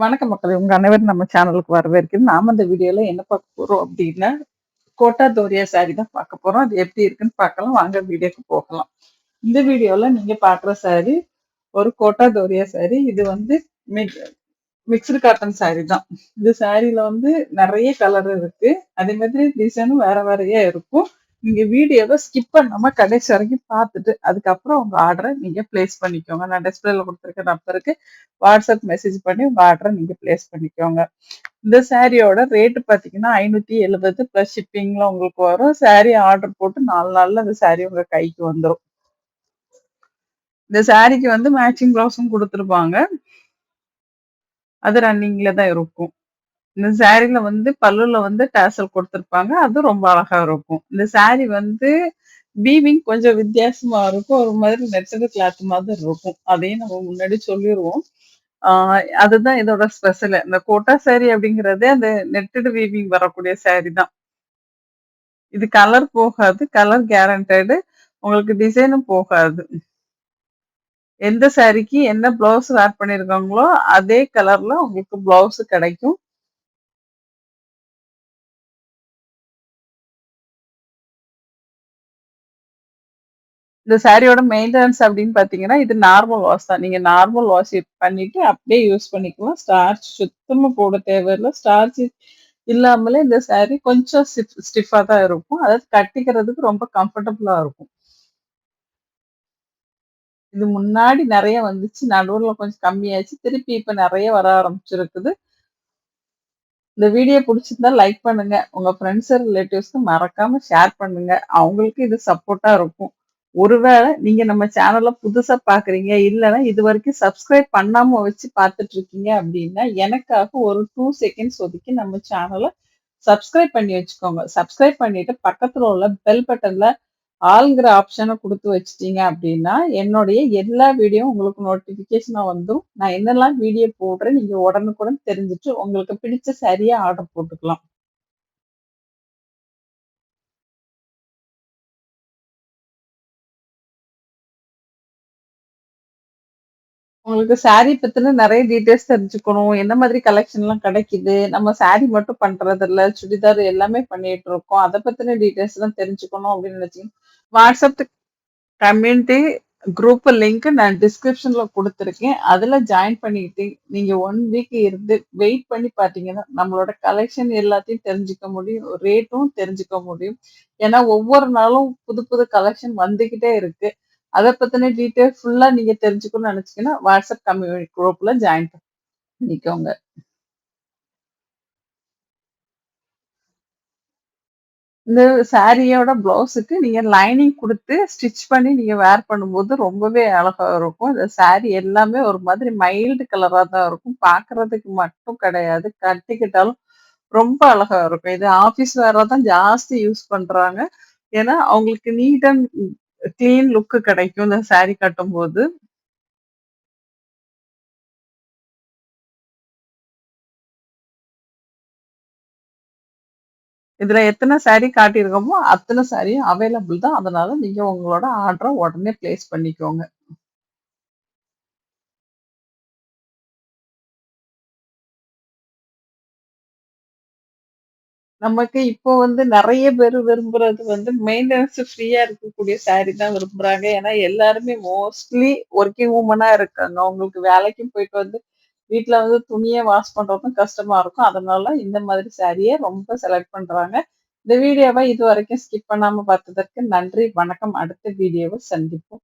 வணக்கம் மக்களே! உங்க அனைவரும் நம்ம சேனலுக்கு வரவேற்கிறது நாம இந்த வீடியோல என்ன பார்க்க போறோம் அப்படின்னா கோட்டா தோரியா சாரி தான் பார்க்க போறோம். அது எப்படி இருக்குன்னு பார்க்கலாம். வாங்க வீடியோக்கு போகலாம். இந்த வீடியோல நீங்க பாக்குற சாரி ஒரு கோட்டா தோரியா சாரி. இது வந்து மிக் காட்டன் சாரி தான். இந்த சாரியில வந்து நிறைய கலர் இருக்கு. அதே மாதிரி டிசைனும் வேற வேறையா இருக்கும். நீங்க வீடியோவை ஸ்கிப் பண்ணாம கடைசி வரைக்கும் பார்த்துட்டு, அதுக்கப்புறம் உங்க ஆர்டரை நீங்க பிளேஸ் பண்ணிக்கோங்க. நான் டிஸ்பிளேல கொடுத்துருக்க நம்பருக்கு வாட்ஸ்அப் மெசேஜ் பண்ணி உங்க ஆர்டரை நீங்க பிளேஸ் பண்ணிக்கோங்க. இந்த சாரியோட ரேட்டு பார்த்தீங்கன்னா, 570 பிளஸ் ஷிப்பிங்ல உங்களுக்கு வரும். சாரி ஆர்டர் போட்டு நாலு நாள்ல அந்த சாரி உங்க கைக்கு வந்துடும் இந்த சாரிக்கு வந்து மேட்சிங் ப்ளவுஸும் கொடுத்துருப்பாங்க அது ரன்னிங்ல தான் இருக்கும். இந்த சாரில வந்து பல்லுல வந்து டேசல் கொடுத்துருப்பாங்க அது ரொம்ப அழகா இருக்கும். இந்த சாரி வந்து வீவிங் கொஞ்சம் வித்தியாசமா இருக்கும். ஒரு மாதிரி நெட்டது கிளாத் மாதிரி இருக்கும். அதையும் நம்ம முன்னாடி சொல்லிடுவோம் அதுதான் இதோட ஸ்பெஷலு. இந்த கோட்டா சாரி அப்படிங்கிறதே அந்த நெட்டடு வீவிங் வரக்கூடிய சாரி தான். இது கலர் போகாது. Colour guaranteed. உங்களுக்கு டிசைனும் போகாது. எந்த சாரிக்கு என்ன பிளவுஸ் வேர் பண்ணியிருக்காங்களோ, அதே கலர்ல உங்களுக்கு பிளவுஸ் கிடைக்கும். இந்த சாரியோட மெயின்டெனன்ஸ் அப்படின்னு பார்த்தீங்கன்னா, இது நார்மல் வாஷ் தான். நீங்க நார்மல் வாஷ் பண்ணிட்டு அப்படியே யூஸ் பண்ணிக்கலாம். ஸ்டார்ச் சுத்தமா போட தேவையில்ல. ஸ்டார்ச் இல்லாமலே இந்த சாரி கொஞ்சம் ஸ்டிஃப் தான் இருக்கும். அதாவது கட்டிக்கிறதுக்கு ரொம்ப கம்ஃபர்டபுளா இருக்கும். இது முன்னாடி நிறைய வந்துச்சு. நடுவில் கொஞ்சம் கம்மியாச்சு. திருப்பி இப்போ நிறைய வர ஆரம்பிச்சிருக்குது. இந்த வீடியோ பிடிச்சிருந்தா லைக் பண்ணுங்க. உங்க ஃப்ரெண்ட்ஸ், ரிலேட்டிவ்ஸ்க்கு மறக்காம ஷேர் பண்ணுங்க. அவங்களுக்கு இது சப்போர்ட்டா இருக்கும். ஒருவேளை நீங்க நம்ம சேனலை புதுசா பார்க்குறீங்க, இது வரைக்கும் சப்ஸ்கிரைப் பண்ணாம வச்சு பார்த்துட்டு இருக்கீங்க அப்படின்னா, எனக்காக ஒரு டூ செகண்ட்ஸ் ஒதுக்கி நம்ம சேனலை சப்ஸ்கிரைப் பண்ணி வச்சுக்கோங்க. சப்ஸ்கிரைப் பண்ணிட்டு பக்கத்துல உள்ள பெல் பட்டன்ல ஆளுங்கிற ஆப்ஷனை கொடுத்து வச்சிட்டீங்க அப்படின்னா, என்னுடைய எல்லா வீடியோவும் உங்களுக்கு நோட்டிஃபிகேஷனாக வந்துடும் நான் என்னெல்லாம் வீடியோ போடுறேன், நீங்கள் உடனுக்குடன் தெரிஞ்சுட்டு உங்களுக்கு பிடிச்ச சரியாக ஆர்டர் போட்டுக்கலாம். உங்களுக்கு சாரி பத்தின நிறைய டீட்டெயில்ஸ் தெரிஞ்சுக்கணும். என்ன மாதிரி கலெக்ஷன்லாம் கிடைக்குது. நம்ம சாரி மட்டும் பண்றதில்ல. சுடிதார் எல்லாமே பண்ணிட்டு இருக்கோம். அதை பத்தின டீட்டெயில்ஸ்லாம் தெரிஞ்சுக்கணும் அப்படின்னு நினைச்சீங்க வாட்ஸ்அப் கம்யூனிட்டி குரூப் லிங்க் நான் டிஸ்கிரிப்ஷன்ல கொடுத்துருக்கேன் அதுல ஜாயின் பண்ணிக்கிட்டு, நீங்க ஒன் வீக் இருந்து வெயிட் பண்ணி பார்த்தீங்கன்னா, நம்மளோட கலெக்ஷன் எல்லாத்தையும் தெரிஞ்சுக்க முடியும். ரேட்டும் தெரிஞ்சுக்க முடியும். ஏன்னா ஒவ்வொரு நாளும் புது புது கலெக்ஷன் வந்துகிட்டே இருக்கு. அத பத்தின டீட்டெயில் ஃபுல்லா நீங்க தெரிஞ்சுக்கணும்னு நினைச்சீங்கன்னா, வாட்ஸ்அப் கம்யூனிட்டி குரூப்ல ஜாயின் பண்ணிக்கோங்க. இந்த சாரியோட ப்ளவுஸுக்கு நீங்க லைனிங் குடுத்து ஸ்டிச் பண்ணி நீங்க வேர் பண்ணும்போது ரொம்பவே அழகா இருக்கும். இந்த சாரி எல்லாமே ஒரு மாதிரி மைல்டு கலரா தான் இருக்கும். பாக்குறதுக்கு மட்டும் கிடையாது. கட்டிக்கிட்டாலும் ரொம்ப அழகா இருக்கும். இது ஆஃபீஸ் வேற தான் ஜாஸ்தி யூஸ் பண்றாங்க. ஏன்னா, அவங்களுக்கு நீட் அண்ட் கிளீன் லுக் கிடைக்கும் இந்த சாரி கட்டும்போது. இதுல எத்தனை சாரி காட்டியிருக்கோமோ, அத்தனை சாரியும் அவைலபிள் தான். அதனால நீங்க உங்களோட ஆர்டரை உடனே பிளேஸ் பண்ணிக்கோங்க. நமக்கு இப்போ வந்து நிறைய பேர் விரும்புறது வந்து மெயின்டெனன்ஸ் ஃப்ரீயா இருக்கக்கூடிய சாரி தான் விரும்புறாங்க. ஏன்னா எல்லாருமே மோஸ்ட்லி ஒர்க்கிங் உமனா இருக்காங்க. அவங்களுக்கு வேலைக்கும் போயிட்டு வந்து வீட்டில் வந்து துணியை வாஷ் பண்ணுறதும் கஷ்டமா இருக்கும். அதனால இந்த மாதிரி சாரியை ரொம்ப செலக்ட் பண்றாங்க. இந்த வீடியோவை இது வரைக்கும் ஸ்கிப் பண்ணாமல் பார்த்ததற்கு நன்றி. வணக்கம். அடுத்த வீடியோவை சந்திப்போம்.